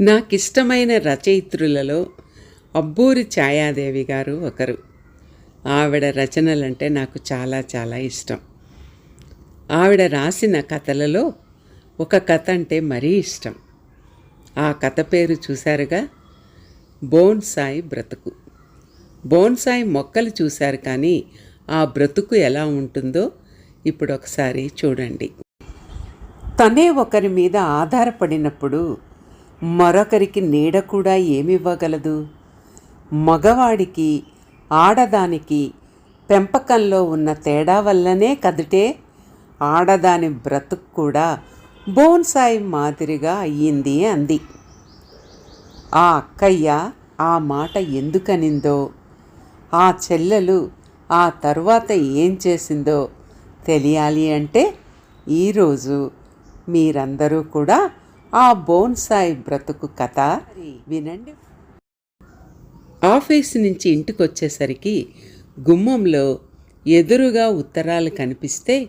నాకిష్టమైన రచయిత్రులలో అబ్బూరి ఛాయాదేవి గారు ఒకరు. ఆవిడ రచనలంటే నాకు చాలా చాలా ఇష్టం. ఆవిడ రాసిన కథలలో ఒక కథ అంటే మరీ ఇష్టం. ఆ కథ పేరు చూశారుగా? బోన్సాయి బ్రతుకు. బోన్సాయి మొక్కలు చూశారు కానీ ఆ బ్రతుకు ఎలా ఉంటుందో ఇప్పుడు ఒకసారి చూడండి. తనే ఒకరి మీద ఆధారపడినప్పుడు మరొకరికి నీడ కూడా ఏమివ్వగలదు? మగవాడికి ఆడదానికి పెంపకంలో ఉన్న తేడా వల్లనే కదుటే ఆడదాని బ్రతుకు కూడా బోన్సాయి మాదిరిగా అయ్యింది అంది. ఆ అక్కయ్య ఆ మాట ఎందుకనిందో? ఆ చెల్లెలు ఆ తరువాత ఏం చేసిందో తెలియాలి అంటే ఈరోజు మీరందరూ కూడా ఆ బోన్సాయి బ్రతుకు కథ వినండి. ఆఫీస్ నుంచి ఇంటికి వచ్చేసరికి గుమ్మంలో ఎదురుగా ఉత్తరాలు కనిపిస్తే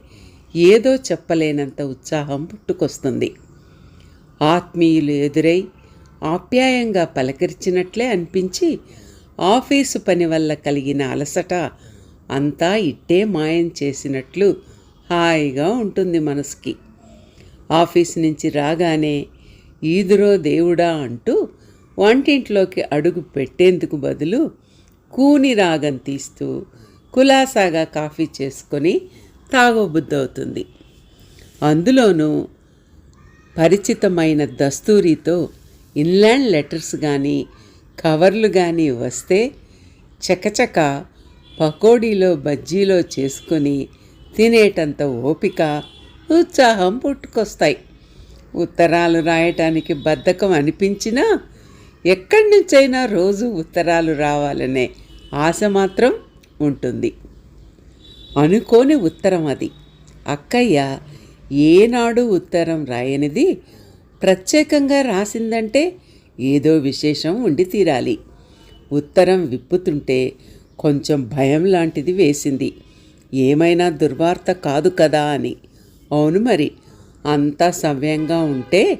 ఏదో చెప్పలేనంత ఉత్సాహం పుట్టుకొస్తుంది. ఆత్మీయులు ఎదురై ఆప్యాయంగా పలకరించినట్లే అనిపించి ఆఫీసు పని వల్ల కలిగిన అలసట అంతా ఇట్టే మాయం చేసినట్లు హాయిగా ఉంటుంది మనసుకి. ఆఫీస్ నుంచి రాగానే ఈదురో దేవుడా అంటూ వంటింట్లోకి అడుగు పెట్టేందుకు బదులు కూని రాగం తీస్తూ కులాసాగా కాఫీ చేసుకొని తాగబుద్దవుతుంది అందులోనూ పరిచితమైన దస్తూరితో ఇన్లాండ్ లెటర్స్ కానీ కవర్లు కానీ వస్తే చకచక పకోడీలో బజ్జీలో చేసుకొని తినేటంత ఓపిక ఉత్సాహం పుట్టుకొస్తాయి. ఉత్తరాలు రాయటానికి బద్ధకం అనిపించినా ఎక్కడి నుంచైనా రోజు ఉత్తరాలు రావాలనే ఆశ మాత్రం ఉంటుంది. అనుకోని ఉత్తరం అది. అక్కయ్య ఏనాడు ఉత్తరం రాయనిది ప్రత్యేకంగా రాసిందంటే ఏదో విశేషం ఉండి తీరాలి. ఉత్తరం విప్పుతుంటే కొంచెం భయం లాంటిది వేసింది. ఏమైనా దుర్వార్త కాదు కదా అని. అవును మరి అంతా సవ్యంగా ఉంటే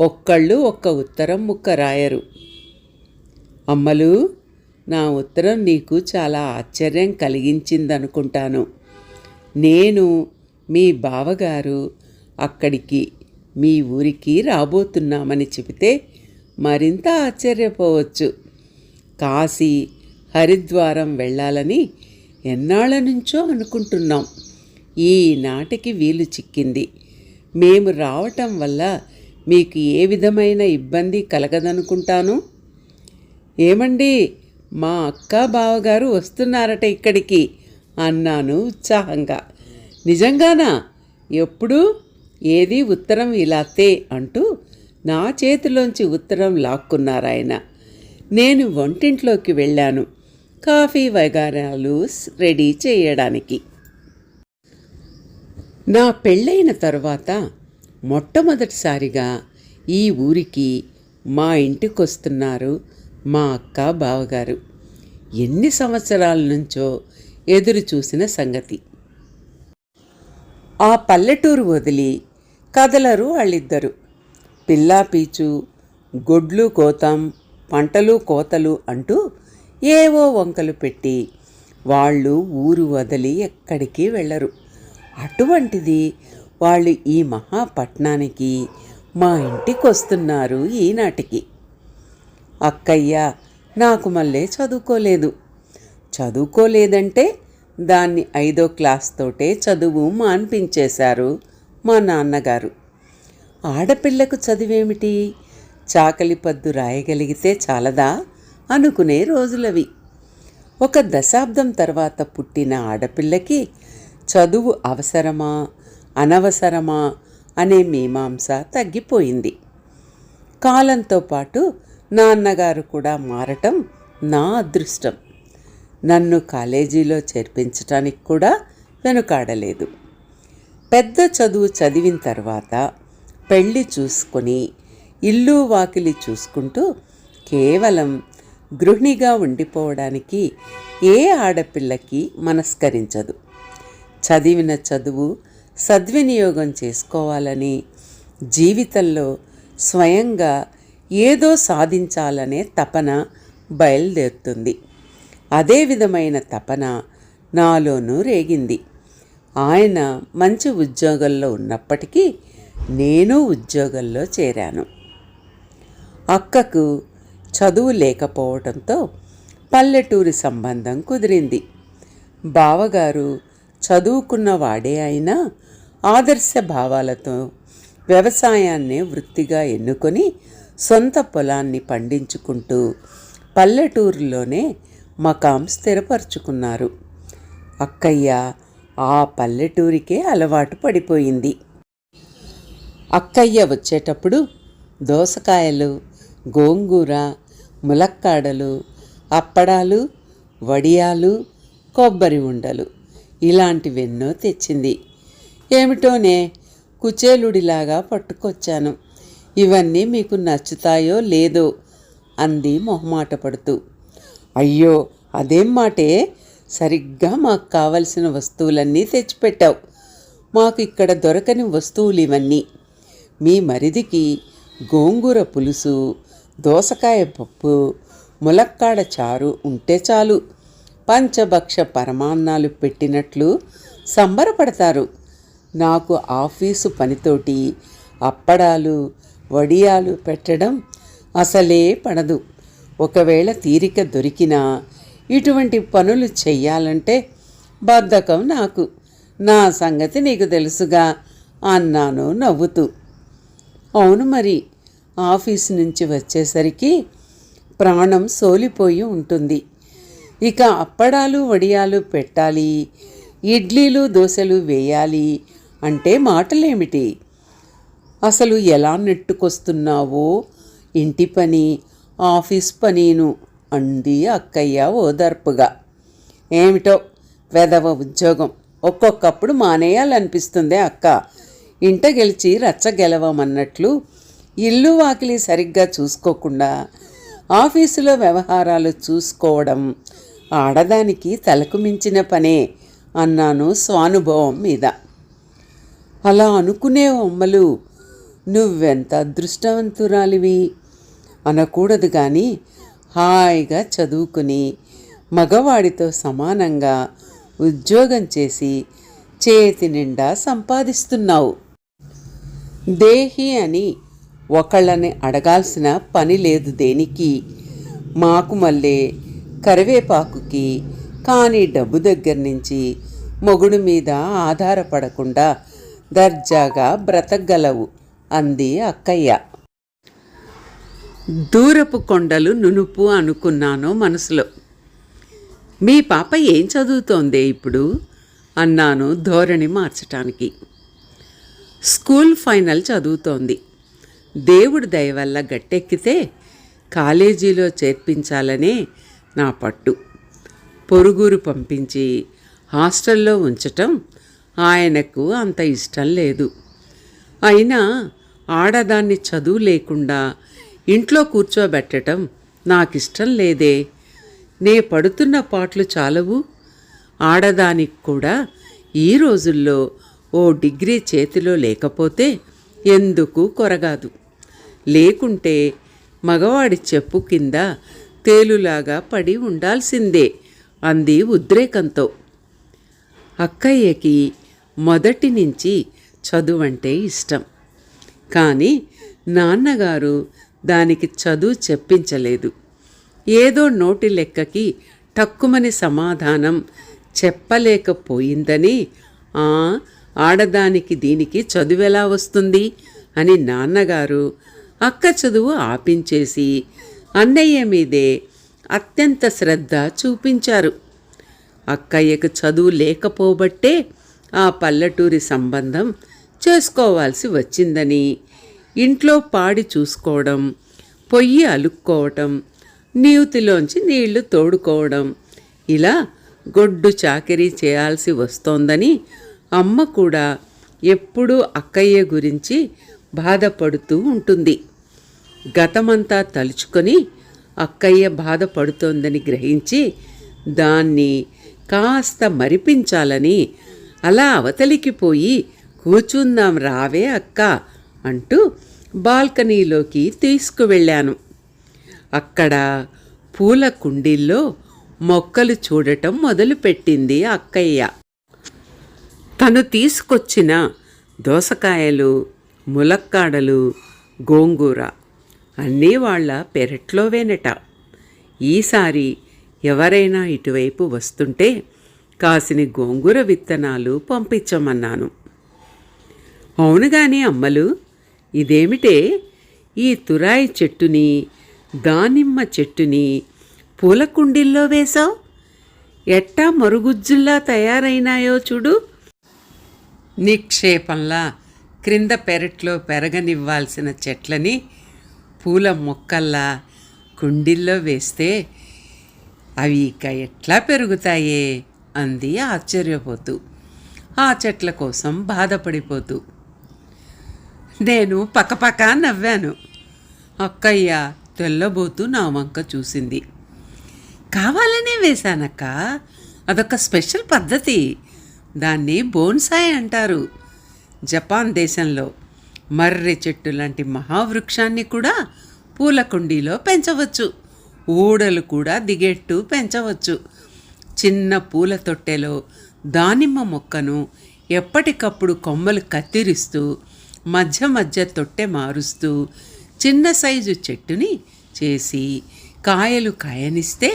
ఒక్కళ్ళు ఒక్క ఉత్తరం ముక్క రాయరు. అమ్మలు నా ఉత్తరం నీకు చాలా ఆశ్చర్యం కలిగించిందనుకుంటాను. నేను మీ బావగారు అక్కడికి మీ ఊరికి రాబోతున్నామని చెబితే మరింత ఆశ్చర్యపోవచ్చు. కాశీ హరిద్వారం వెళ్ళాలని ఎన్నాళ్ళ నుంచో అనుకుంటున్నాం. ఈనాటికి వీలు చిక్కింది. మేము రావటం వల్ల మీకు ఏ విధమైన ఇబ్బంది కలగదనుకుంటాను? ఏమండి? మా అక్క బావగారు వస్తున్నారట ఇక్కడికి అన్నాను ఉత్సాహంగా. నిజంగానా? ఎప్పుడు? ఏది ఉత్తరం ఇలాతే అంటూ నా చేతిలోంచి ఉత్తరం లాక్కున్నారాయన. నేను వంటింట్లోకి వెళ్ళాను. కాఫీ వగారాలు రెడీ చేయడానికి. నా పెళ్ళైన తరువాత మొట్టమొదటిసారిగా ఈ ఊరికి మా ఇంటికొస్తున్నారు మా అక్క బావగారు. ఎన్ని సంవత్సరాల నుంచో ఎదురు చూసిన సంగతి. ఆ పల్లెటూరు వదిలి కదలరు వాళ్ళిద్దరు. పిల్లా పీచు గొడ్లు కోతాం పంటలు కోతలు అంటూ ఏవో వంకలు పెట్టి వాళ్ళు ఊరు వదిలి ఎక్కడికి వెళ్ళరు. అటువంటిది వాళ్ళు ఈ మహాపట్నానికి మా ఇంటికి వస్తున్నారు ఈనాటికి. అక్కయ్య నాకు మళ్ళీ చదువుకోలేదు. చదువుకోలేదంటే దాన్ని ఐదో క్లాస్ తోటే చదువు మాన్పించేశారు మా నాన్నగారు. ఆడపిల్లకు చదివేమిటి? చాకలి పద్దు రాయగలిగితే చాలదా? అనుకునే రోజులవి. ఒక దశాబ్దం తర్వాత పుట్టిన ఆడపిల్లకి చదువు అవసరమా? అనవసరమా? అనే మీమాంస తగ్గిపోయింది. కాలంతో పాటు నాన్నగారు కూడా మారటం నా అదృష్టం. నన్ను కాలేజీలో చేర్పించటానికి కూడా వెనుకాడలేదు. పెద్ద చదువు చదివిన తర్వాత పెళ్ళి చూసుకొని ఇల్లు వాకిలి చూసుకుంటూ కేవలం గృహిణిగా ఉండిపోవడానికి ఏ ఆడపిల్లకి మనస్కరించదు. చదివిన చదువు సద్వినియోగం చేసుకోవాలని జీవితంలో స్వయంగా ఏదో సాధించాలనే తపన బయలుదేరుతుంది. అదే విధమైన తపన నాలోనూ రేగింది. ఆయన మంచి ఉద్యోగంలో ఉన్నప్పటికీ నేను ఉద్యోగంలో చేరాను. అక్కకు చదువు లేకపోవడంతో పల్లెటూరి సంబంధం కుదిరింది. బావగారు చదువుకున్న వాడే అయినా ఆదర్శ భావాలతో వ్యవసాయాన్నే వృత్తిగా ఎన్నుకొని సొంత పొలాన్ని పండించుకుంటూ పల్లెటూరులోనే మకాం స్థిరపరుచుకున్నారు. అక్కయ్య ఆ పల్లెటూరికే అలవాటు పడిపోయింది. అక్కయ్య వచ్చేటప్పుడు దోసకాయలు గోంగూర ములక్కాడలు అప్పడాలు వడియాలు కొబ్బరి ఉండలు ఇలాంటివెన్నో తెచ్చింది. ఏమిటోనే కుచేలుడిలాగా పట్టుకొచ్చాను. ఇవన్నీ మీకు నచ్చుతాయో లేదో అంది మొహమాట పడుతూ అయ్యో అదేం మాటే? సరిగ్గా మాకు కావలసిన వస్తువులన్నీ తెచ్చిపెట్టావు. మాకు ఇక్కడ దొరకని వస్తువులు ఇవన్నీ మీ మరిదికి గోంగూర పులుసు దోసకాయ పప్పు ములక్కాడ చారు ఉంటే చాలు. పంచభక్ష పరమాన్నాలు పెట్టినట్లు సంబరపడతారు. నాకు ఆఫీసు పనితోటి అప్పడాలు వడియాలు పెట్టడం అసలే పడదు. ఒకవేళ తీరిక దొరికినా ఇటువంటి పనులు చెయ్యాలంటే బద్ధకం నాకు. నా సంగతి నీకు తెలుసుగా అన్నాను నవ్వుతూ. అవును మరి ఆఫీస్ నుంచి వచ్చేసరికి ప్రాణం సోలిపోయి ఉంటుంది. ఇక అప్పడాలు వడియాలు పెట్టాలి. ఇడ్లీలు దోశలు వేయాలి అంటే మాటలేమిటి? అసలు ఎలా నెట్టుకొస్తున్నావో? ఇంటి పని ఆఫీస్ పనిను అంది అక్కయ్య ఓదార్పుగా. ఏమిటో? వెదవ ఉద్యోగం. ఒక్కొక్కప్పుడు మానేయాలనిపిస్తుంది అక్క. ఇంట గెలిచి రచ్చ గెలవమన్నట్లు ఇల్లు వాకిలి సరిగ్గా చూసుకోకుండా ఆఫీసులో వ్యవహారాలు చూసుకోవడం ఆడదానికి తలకు మించిన పనే అన్నాను స్వానుభవం మీద. అలా అనుకునే అమ్మలు నువ్వెంత అదృష్టవంతురాలివి? అనకూడదు కానీ హాయిగా చదువుకుని మగవాడితో సమానంగా ఉద్యోగం చేసి చేతి నిండా సంపాదిస్తున్నావు. దేహి అని ఒకళ్ళని అడగాల్సిన పని లేదు దేనికి. మాకు మళ్ళీ కరివేపాకుకి కానీ డబ్బు దగ్గర నుంచి మొగుడు మీద ఆధారపడకుండా దర్జాగా బ్రతకగలవు అంది అక్కయ్య. దూరపు కొండలు నునుపు అనుకున్నాను మనసులో. మీ పాప ఏం చదువుతోందే ఇప్పుడు? అన్నాను ధోరణి మార్చటానికి. స్కూల్ ఫైనల్ చదువుతోంది. దేవుడి దయ వల్ల గట్టెక్కితే కాలేజీలో చేర్పించాలనే నా పట్టు. పొరుగురు పంపించి హాస్టల్లో ఉంచటం ఆయనకు అంత ఇష్టం లేదు. అయినా ఆడదాన్ని చదువు లేకుండా ఇంట్లో కూర్చోబెట్టడం నాకిష్టం లేదే. నే పడుతున్న పాటలు చాలవు. ఆడదానికి కూడా ఈ రోజుల్లో ఓ డిగ్రీ చేతిలో లేకపోతే ఎందుకు కొరగాదు. లేకుంటే మగవాడి చెప్పు కింద తేలులాగా పడి ఉండాల్సిందే అంది ఉద్రేకంతో. అక్కయ్యకి మొదటి నుంచి చదువంటే ఇష్టం. కానీ నాన్నగారు దానికి చదువు చెప్పించలేదు. ఏదో నోటి లెక్కకి టక్కుమని సమాధానం చెప్పలేకపోయిందని ఆ ఆడదానికి దీనికి చదువెలా వస్తుంది అని నాన్నగారు అక్క చదువు ఆపించేసి అన్నయ్య మీదే అత్యంత శ్రద్ధ చూపించారు. అక్కయ్యకు చదువు లేకపోబట్టే ఆ పల్లెటూరి సంబంధం చేసుకోవాల్సి వచ్చిందని ఇంట్లో పాడి చూసుకోవడం పొయ్యి అలుక్కోవటం నీవుతిలోంచి నీళ్ళు తోడుకోవడం ఇలా గొడ్డు చాకరీ చేయాల్సి వస్తోందని అమ్మ కూడా ఎప్పుడూ అక్కయ్య గురించి బాధపడుతూ ఉంటుంది. గతమంతా తలుచుకొని అక్కయ్య బాధపడుతోందని గ్రహించి దాన్ని కాస్త మరిపించాలని అలా అవతలికి పోయి కూర్చుందాం రావే అక్క అంటూ బాల్కనీలోకి తీసుకువెళ్ళాను. అక్కడ పూల కుండీల్లో మొక్కలు చూడటం మొదలుపెట్టింది అక్కయ్య. తను తీసుకొచ్చిన దోసకాయలు ములక్కాడలు గోంగూర అన్నీ వాళ్ళ పెరట్లోవేనట. ఈసారి ఎవరైనా ఇటువైపు వస్తుంటే కాసిని గోంగూర విత్తనాలు పంపించమన్నాను. అవును గాని అమ్మలు ఇదేమిటే? ఈ తురాయి చెట్టుని దానిమ్మ చెట్టుని పూల కుండీల్లో వేశావు? ఎట్టా మరుగుజ్జుల్లా తయారైనాయో చూడు. నిక్షేపంలా క్రింద పెరట్లో పెరగనివ్వాల్సిన చెట్లని పూల మొక్కల్లా కుండీల్లో వేస్తే అవి ఇక ఎట్లా పెరుగుతాయే అంది ఆశ్చర్యపోతూ. ఆ చెట్ల కోసం బాధపడిపోతూ. నేను పక్కపక్క నవ్వాను. అక్కయ్య తెల్లబోతూ నా వంక చూసింది. కావాలనే వేశానక్క. అదొక స్పెషల్ పద్ధతి. దాన్ని బోన్సాయ్ అంటారు. జపాన్ దేశంలో మర్రి చెట్టు లాంటి మహావృక్షాన్ని కూడా పూల కుండీలో పెంచవచ్చు. ఊడలు కూడా దిగేట్టు పెంచవచ్చు. చిన్న పూల తొట్టెలో దానిమ్మ మొక్కను ఎప్పటికప్పుడు కొమ్మలు కత్తిరిస్తూ మధ్య మధ్య తొట్టె మారుస్తూ చిన్న సైజు చెట్టుని చేసి కాయలు కాయనిస్తే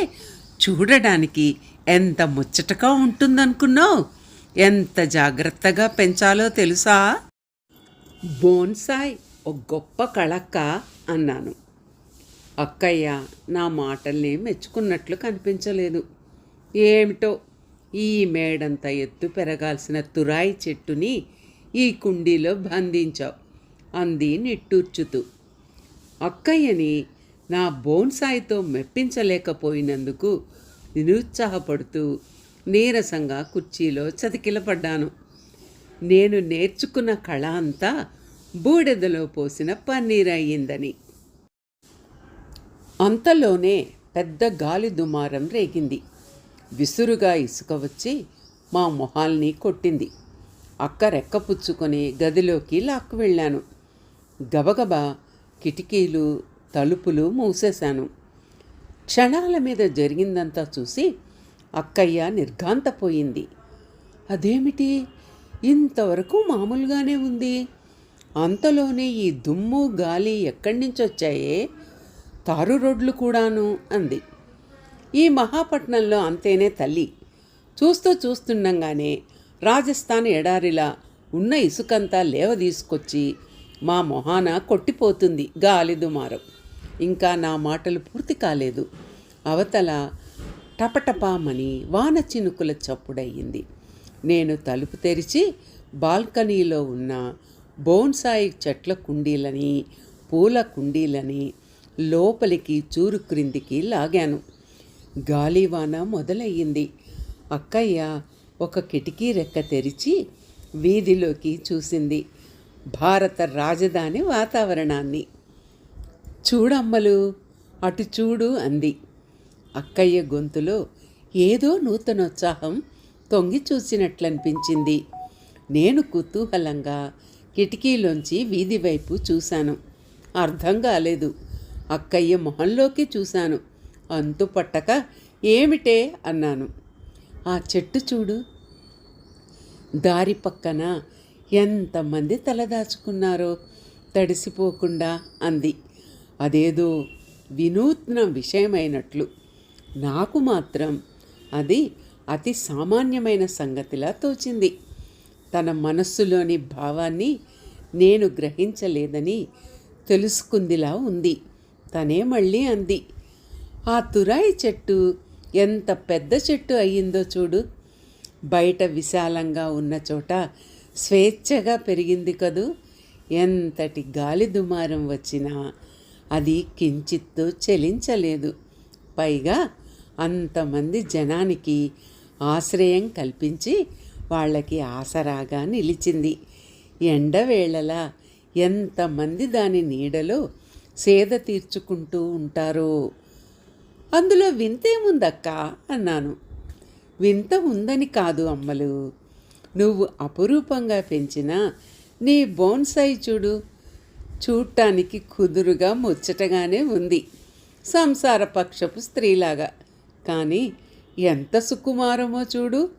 చూడడానికి ఎంత ముచ్చటగా ఉంటుందనుకున్నావు? ఎంత జాగ్రత్తగా పెంచాలో తెలుసా? బోన్సాయ్ ఒక గొప్ప కళక్క అన్నాను. అక్కయ్య నా మాటల్ని మెచ్చుకున్నట్లు కనిపించలేదు. ఏమిటో? ఈ మేడంత ఎత్తు పెరగాల్సిన తురాయి చెట్టుని ఈ కుండీలో బంధించావు అంది నిట్టూర్చుతూ. అక్కయ్యని నా బోన్సాయితో మెప్పించలేకపోయినందుకు నిరుత్సాహపడుతూ నీరసంగా కుర్చీలో చతికిలపడ్డాను. నేను నేర్చుకున్న కళ అంతా బూడెదలో పోసిన పన్నీర్ అయ్యిందని అంతలోనే పెద్ద గాలి దుమారం రేగింది. విసురుగా ఇసుక వచ్చి మా మొహాల్ని కొట్టింది. అక్క రెక్క పుచ్చుకొని గదిలోకి లాక్కు వెళ్ళాను. గబగబా కిటికీలు తలుపులు మూసేశాను. క్షణాల మీద జరిగిందంతా చూసి అక్కయ్య నిర్ఘాంతపోయింది. అదేమిటి? ఇంతవరకు మామూలుగానే ఉంది. అంతలోనే ఈ దుమ్ము గాలి ఎక్కడి నుంచి వచ్చాయే? తారు రోడ్లు కూడాను అంది. ఈ మహాపట్నంలో అంతేనే తల్లి. చూస్తూ చూస్తుండగానే రాజస్థాన్ ఎడారిలా ఉన్న ఇసుకంతా లేవ తీసుకొచ్చి మా మొహాన కొట్టిపోతుంది గాలి దుమారం. ఇంకా నా మాటలు పూర్తి కాలేదు. అవతల టపటపామని వాన చినుకుల చప్పుడయ్యింది నేను తలుపు తెరిచి బాల్కనీలో ఉన్న బోన్సాయి చెట్ల కుండీలని పూల కుండీలని లోపలికి చూరు క్రిందికి లాగాను. గాలివాన మొదలయ్యింది. అక్కయ్య ఒక కిటికీ రెక్క తెరిచి వీధిలోకి చూసింది. భారత రాజధాని వాతావరణాన్ని. చూడమ్మలు అటు చూడు అంది. అక్కయ్య గొంతులో ఏదో నూతనోత్సాహం తొంగి చూసినట్లనిపించింది. నేను కుతూహలంగా కిటికీలోంచి వీధి వైపు చూశాను. అర్థం కాలేదు. అక్కయ్య మొహంలోకి చూశాను. అంతు పట్టక ఏమిటే అన్నాను. ఆ చెట్టు చూడు. దారి పక్కన ఎంతమంది తలదాచుకున్నారో తడిసిపోకుండా అంది. అదేదో వినూత్న విషయమైనట్లు. నాకు మాత్రం అది అతి సామాన్యమైన సంగతిలా తోచింది. తన మనస్సులోని భావాన్ని నేను గ్రహించలేదని తెలుసుకుందిలా ఉంది. తనే మళ్ళీ అంది ఆ తురాయి చెట్టు ఎంత పెద్ద చెట్టు అయ్యిందో చూడు. బయట విశాలంగా ఉన్న చోట స్వేచ్ఛగా పెరిగింది కదూ. ఎంతటి గాలి దుమారం వచ్చినా అది కించిత్తు చెలించలేదు. పైగా అంతమంది జనానికి ఆశ్రయం కల్పించి వాళ్ళకి ఆసరాగా నిలిచింది. ఎండవేళలా ఎంతమంది దాని నీడలో సేద తీర్చుకుంటూ ఉంటారో? అందులో వింతేముందక్క అన్నాను. వింత ఉందని కాదు అమ్మలు. నువ్వు అపురూపంగా పెంచిన నీ బోన్సాయి చూడు. చూడటానికి కుదురుగా ముచ్చటగానే ఉంది. సంసార పక్షపు స్త్రీలాగా. కానీ ఎంత సుకుమారమో చూడు.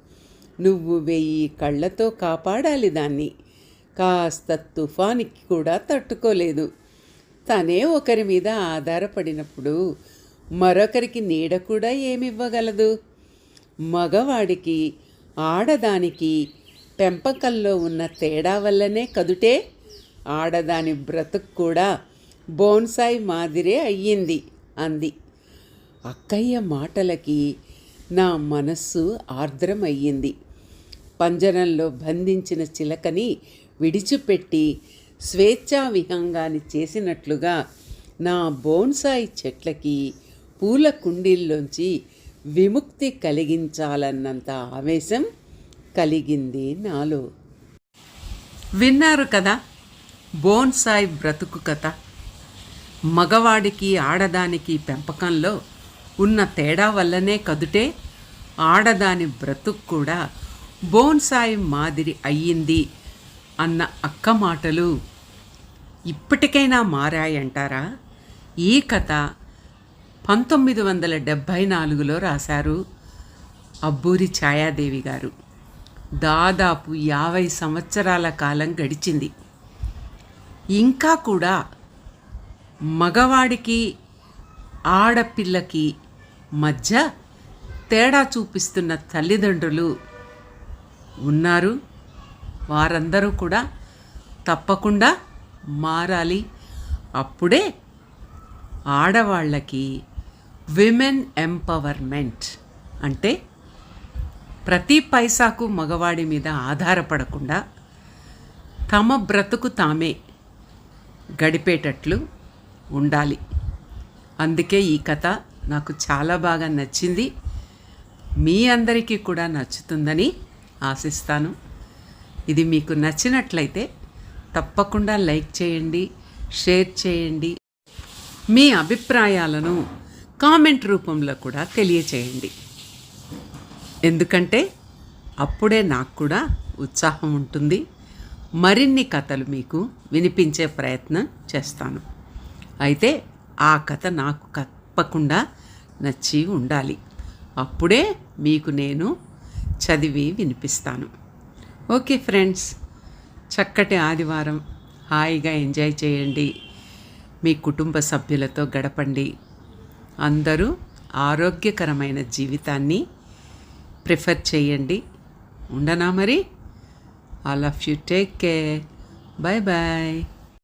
నువ్వు వెయ్యి కళ్ళతో కాపాడాలి దాన్ని. కాస్త తుఫానికి కూడా తట్టుకోలేదు. తనే ఒకరి మీద ఆధారపడినప్పుడు మరొకరికి నీడ కూడా ఏమివ్వగలదు? మగవాడికి ఆడదానికి పెంపకంలో ఉన్న తేడా వల్లనే కదుటే. ఆడదాని బ్రతుకు కూడా బోన్సాయి మాదిరే అయ్యింది అంది. అక్కయ్య మాటలకి నా మనస్సు ఆర్ద్రమయ్యింది. పంజరంలో బంధించిన చిలకని విడిచిపెట్టి స్వేచ్ఛా విహంగాన్ని చేసినట్లుగా నా బోన్సాయి చెట్లకి పూల కుండీల్లోంచి విముక్తి కలిగించాలన్నంత ఆవేశం కలిగింది నాలో. విన్నారు కదా బోన్సాయి బ్రతుకు కథ. మగవాడికి ఆడదానికి పెంపకంలో ఉన్న తేడా వల్లనే కదుటే ఆడదాని బ్రతుకు కూడా బోన్సాయి మాదిరి అయ్యింది అన్న అక్క మాటలు ఇప్పటికైనా మారాయంటారా? ఈ కథ పంతొమ్మిది వందల డెబ్భై నాలుగులో రాశారు అబ్బూరి ఛాయాదేవి గారు. దాదాపు యాభై సంవత్సరాల కాలం గడిచింది. ఇంకా కూడా మగవాడికి ఆడపిల్లకి మధ్య తేడా చూపిస్తున్న తల్లిదండ్రులు ఉన్నారు. వారందరూ కూడా తప్పకుండా మారాలి. అప్పుడే ఆడవాళ్ళకి విమెన్ ఎంపవర్మెంట్ అంటే ప్రతి పైసాకు మగవాడి మీద ఆధారపడకుండా తమ బ్రతుకు తామే గడిపేటట్లు ఉండాలి. అందుకే ఈ కథ నాకు చాలా బాగా నచ్చింది. మీ అందరికీ కూడా నచ్చుతుందని ఆశిస్తాను. ఇది మీకు నచ్చినట్లయితే తప్పకుండా లైక్ చేయండి షేర్ చేయండి. మీ అభిప్రాయాలను కామెంట్ రూపంలో కూడా తెలియచేయండి. ఎందుకంటే అప్పుడే నాకు కూడా ఉత్సాహం ఉంటుంది. మరిన్ని కథలు మీకు వినిపించే ప్రయత్నం చేస్తాను. అయితే ఆ కథ నాకు తప్పకుండా నచ్చి ఉండాలి అప్పుడే మీకు నేను చదివి వినిపిస్తాను. ఓకే ఫ్రెండ్స్ చక్కటి ఆదివారం. హాయిగా ఎంజాయ్ చేయండి. మీ కుటుంబ సభ్యులతో గడపండి. అందరూ ఆరోగ్యకరమైన జీవితాన్ని ప్రిఫర్ చేయండి. ఉండనా మరి? All of you take care bye bye